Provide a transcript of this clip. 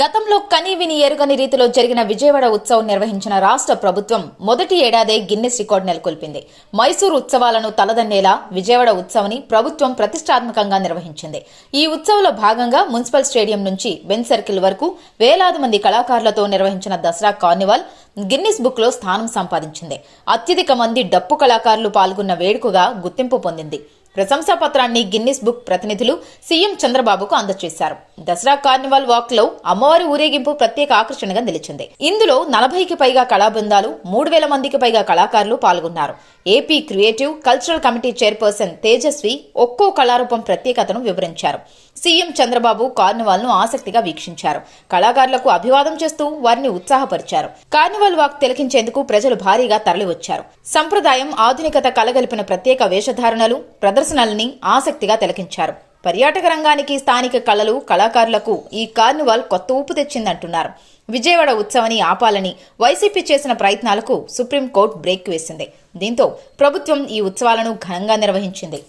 గతంలో కనీవిని ఎరుగని రీతిలో జరిగిన విజయవాడ ఉత్సవం నిర్వహించిన రాష్ట్ర ప్రభుత్వం మొదటి ఏడాదే గిన్నెస్ రికార్డు నెలకొల్పింది. మైసూరు ఉత్సవాలను తలదన్నేలా విజయవాడ ఉత్సవాన్ని ప్రభుత్వం ప్రతిష్టాత్మకంగా నిర్వహించింది. ఈ ఉత్సవంలో భాగంగా మున్సిపల్ స్టేడియం నుంచి బెన్ సర్కిల్ వరకు వేలాది మంది కళాకారులతో నిర్వహించిన దసరా కార్నివాల్ గిన్నిస్ బుక్లో స్థానం సంపాదించింది. అత్యధిక మంది డప్పు కళాకారులు పాల్గొన్న వేడుకగా గుర్తింపు పొందింది. ప్రశంసా పత్రాన్ని గిన్నిస్ బుక్ ప్రతినిధులు సీఎం చంద్రబాబుకు అందజేశారు. దసరా కార్నివాల్ వాక్లో అమ్మవారి ఊరేగింపు ప్రత్యేక ఆకర్షణగా నిలిచింది. ఇందులో నలభైకి పైగా కళా బృందాలు మూడు వేల మందికి పైగా కళాకారులు పాల్గొన్నారు. AP creative cultural committee chairperson Tejaswi ఒక్కో కళారూపం ప్రత్యేకతను వివరించారు. సీఎం చంద్రబాబు కార్నివాల్ను ఆసక్తిగా వీక్షించారు. కళాకారులకు అభివాదం చేస్తూ వారిని ఉత్సాహపరిచారు. కార్నివాల్ వాక్ తిలకించేందుకు ప్రజలు భారీగా తరలివచ్చారు. సంప్రదాయం ఆధునికత కలగలిపిన ప్రత్యేక వేషధారణలు ప్రదర్శనల్ని ఆసక్తిగా తిలకించారు. పర్యాటక రంగానికి స్థానిక కళలు కళాకారులకు ఈ కార్నివాల్ కొత్త ఊపు తెచ్చిందంటున్నారు. విజయవాడ ఉత్సవాన్ని ఆపాలని వైసీపీ చేసిన ప్రయత్నాలకు సుప్రీంకోర్టు బ్రేక్ వేసింది. దీంతో ప్రభుత్వం ఈ ఉత్సవాలను ఘనంగా నిర్వహించింది.